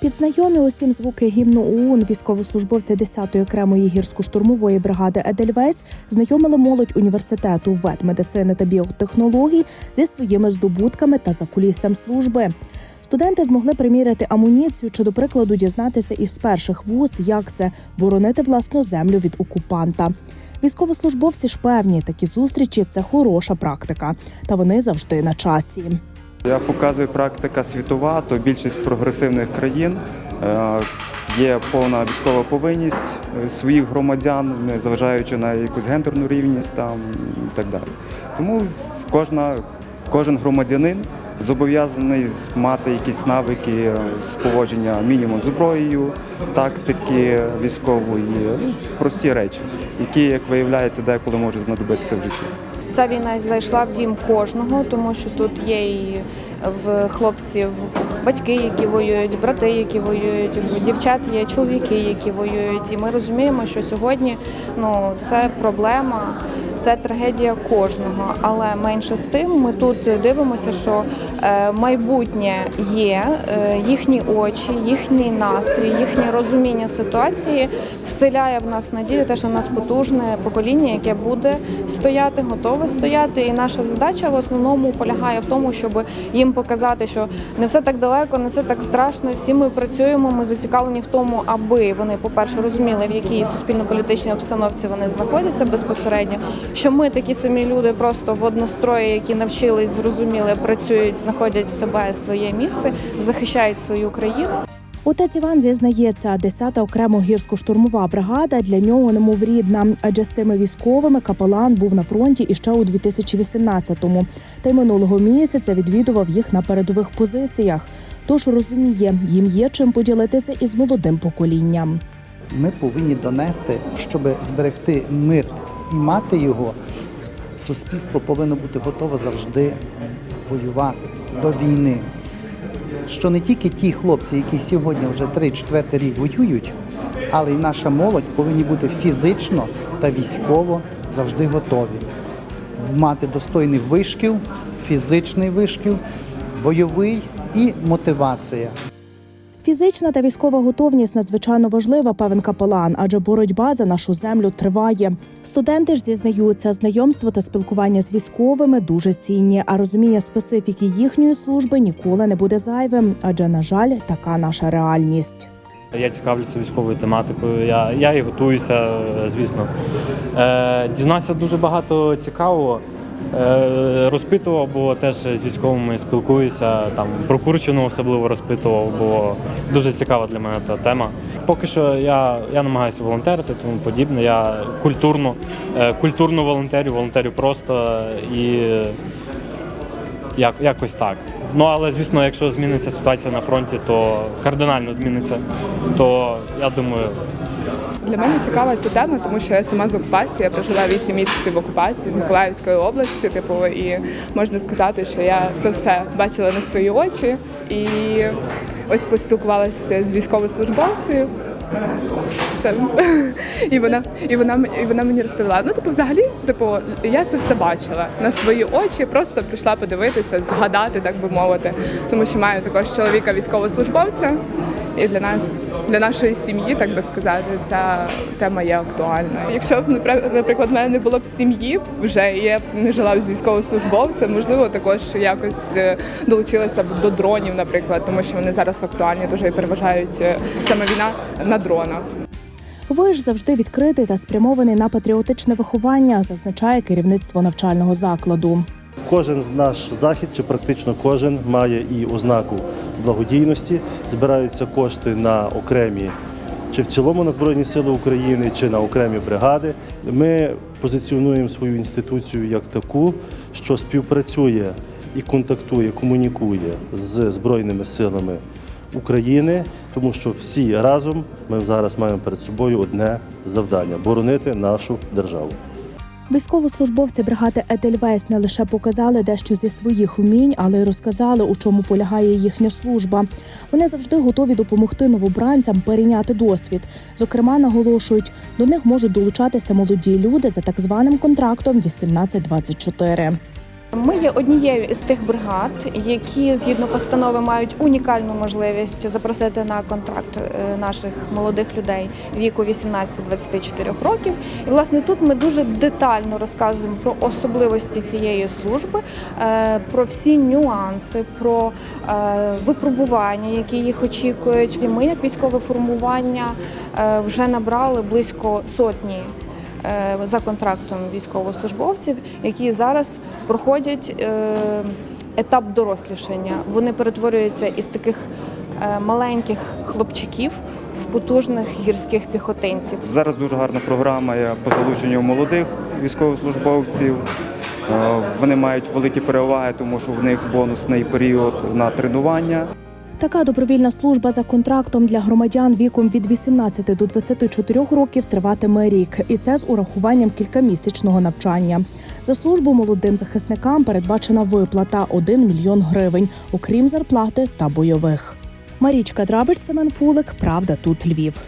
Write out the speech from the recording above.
Під знайомі усім звуки гімну ОУН військовослужбовці 10-ї окремої гірсько-штурмової бригади Едельвейс знайомили молодь університету ветмедицини та біотехнологій зі своїми здобутками та закуліссям служби. Студенти змогли приміряти амуніцію чи, до прикладу, дізнатися із перших вуст, як це боронити власну землю від окупанта. Військовослужбовці ж певні, такі зустрічі це хороша практика, та вони завжди на часі. Я показую практика світова, то більшість прогресивних країн е, є повна військова повинність е, своїх громадян, не зважаючи на якусь гендерну рівність там і так далі. Тому кожна, кожен громадянин зобов'язаний мати якісь навики е, з поводження мінімум зброєю, тактики військової, ну, прості речі, які, як виявляється, деколи можуть знадобитися в житті. Ця війна зайшла в дім кожного, тому що тут є і в хлопців батьки, які воюють, брати, які воюють, дівчат є чоловіки, які воюють. І ми розуміємо, що сьогодні ну це проблема. Це трагедія кожного, але менше з тим ми тут дивимося, що е, майбутнє є, е, їхні очі, їхній настрій, їхнє розуміння ситуації вселяє в нас надію, те, що в нас потужне покоління, яке буде стояти, готове стояти. І наша задача в основному полягає в тому, щоб їм показати, що не все так далеко, не все так страшно. Всі ми працюємо. Ми зацікавлені в тому, аби вони, по-перше, розуміли, в якій суспільно-політичній обстановці вони знаходяться безпосередньо. Що ми такі самі люди, просто в однострої, які навчились, зрозуміли, працюють, знаходять себе своє місце, захищають свою країну. Отець Іван зізнається, 10-та окремо гірсько-штурмова бригада для нього немов рідна, адже з тими військовими капелан був на фронті іще у 2018-му. Та й минулого місяця відвідував їх на передових позиціях. Тож розуміє, їм є чим поділитися із молодим поколінням. Ми повинні донести, щоб зберегти мир мати його. Суспільство повинно бути готове завжди воювати до війни. Що не тільки ті хлопці, які сьогодні вже 3-4 рік воюють, але й наша молодь повинні бути фізично та військово завжди готові. Мати достойний вишкіл, фізичний вишкіл, бойовий і мотивація. Фізична та військова готовність надзвичайно важлива, певен капелан, адже боротьба за нашу землю триває. Студенти ж зізнаються, знайомство та спілкування з військовими дуже цінні, а розуміння специфіки їхньої служби ніколи не буде зайвим, адже на жаль, така наша реальність. Я цікавлюся військовою тематикою. Я, я і готуюся, е, звісно. Е, дізнався дуже багато цікавого. Е, розпитував, бо теж з військовими спілкуюся. Там про Курщину особливо розпитував, бо дуже цікава для мене та тема. Поки що я, я намагаюся волонтерити, тому подібне. Я культурно, е, культурно волонтерю, волонтерю просто і як, якось так. Ну але звісно, якщо зміниться ситуація на фронті, то кардинально зміниться. То я думаю, Для мене цікава ця тема, тому що я сама з окупації. Я прожила 8 місяців в окупації з Миколаївської області. Типу, і можна сказати, що я це все бачила на свої очі. І ось поспілкувалася з військовослужбовцею. Це і вона, і вона і вона мені розповіла. Ну, типу, взагалі, типу, я це все бачила на свої очі, просто прийшла подивитися, згадати, так би мовити. Тому що маю також чоловіка військовослужбовця, і для нас, для нашої сім'ї, так би сказати, ця тема є актуальною. Якщо б, наприклад, в мене не було б сім'ї вже я б не жила б з військовослужбовцем, можливо, також якось е, долучилася б до дронів, наприклад, тому що вони зараз актуальні, дуже і переважають е, саме війна на дронах. Ви ж завжди відкритий та спрямований на патріотичне виховання, зазначає керівництво навчального закладу. Кожен наш захід, чи практично кожен, має і ознаку благодійності. Збираються кошти на окремі, чи в цілому на Збройні Сили України, чи на окремі бригади. Ми позиціонуємо свою інституцію як таку, що співпрацює і контактує, комунікує з Збройними силами України, тому що всі разом ми зараз маємо перед собою одне завдання боронити нашу державу. Військовослужбовці бригади Едельвейс не лише показали дещо зі своїх вмінь, але й розказали, у чому полягає їхня служба. Вони завжди готові допомогти новобранцям перейняти досвід. Зокрема, наголошують, до них можуть долучатися молоді люди за так званим контрактом 18-24. Ми є однією із тих бригад, які згідно постанови мають унікальну можливість запросити на контракт е, наших молодих людей віку 18-24 років. І власне тут ми дуже детально розказуємо про особливості цієї служби, е, про всі нюанси, про е, випробування, які їх очікують. І ми, як військове формування, вже набрали близько сотні за контрактом військовослужбовців, які зараз проходять е, етап дорослішання. Вони перетворюються із таких е, маленьких хлопчиків в потужних гірських піхотинців. Зараз дуже гарна програма по залученню молодих військовослужбовців. Е, Вони мають великі переваги, тому що в них бонусний період на тренування. Така добровільна служба за контрактом для громадян віком від 18 до 24 років триватиме рік, і це з урахуванням кількамісячного навчання. За службу молодим захисникам передбачена виплата 1 мільйон гривень, окрім зарплати та бойових. Марічка Драбич, Семен Пулик, Правда, тут Львів.